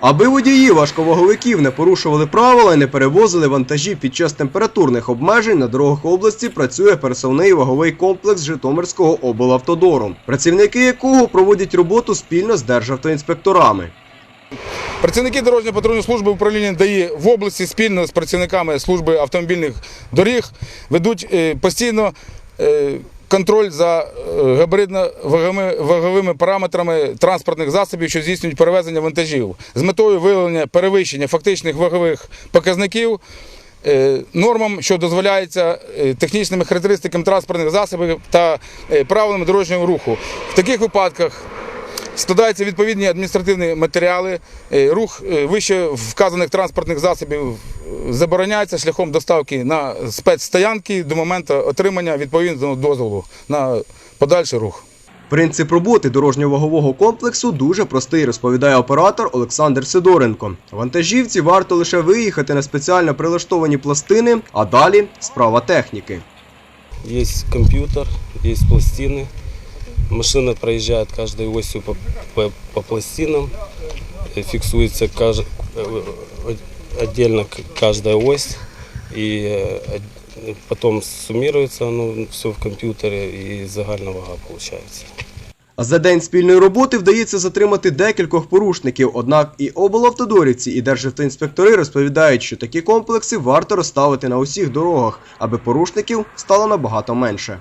Аби водії важковаговиків не порушували правила і не перевозили вантажі під час температурних обмежень на дорогах області працює пересувний ваговий комплекс Житомирського облавтодору, працівники якого проводять роботу спільно з державтоінспекторами. Працівники дорожньо-патрульної служби управління ДАІ в області спільно з працівниками служби автомобільних доріг ведуть е, постійно е, контроль за е, габаритно-ваговими ваговими параметрами транспортних засобів, що здійснюють перевезення вантажів з метою виявлення перевищення фактичних вагових показників. е, Нормам, що дозволяється е, технічними характеристиками транспортних засобів та правилами дорожнього руху. В таких випадках Складаються відповідні адміністративні матеріали. Рух вище вказаних транспортних засобів забороняється шляхом доставки на спецстоянки до моменту отримання відповідного дозволу на подальший рух. Принцип роботи дорожньо-вагового комплексу дуже простий, розповідає оператор Олександр Сидоренко. Вантажівці варто лише виїхати на спеціально прилаштовані пластини, а далі справа техніки. Есть компьютер, есть пластины. Машина проезжает каждой осью по, по- по пластинам. Э, Фиксуется каж- э, отдельно каждая ось. И од- потом суммируется оно все в компьютере и загальная вага получается. За день спільної роботи вдається затримати декількох порушників. Однак і облавтодорівці, і державтоінспектори розповідають, що такі комплекси варто розставити на усіх дорогах, аби порушників стало набагато менше.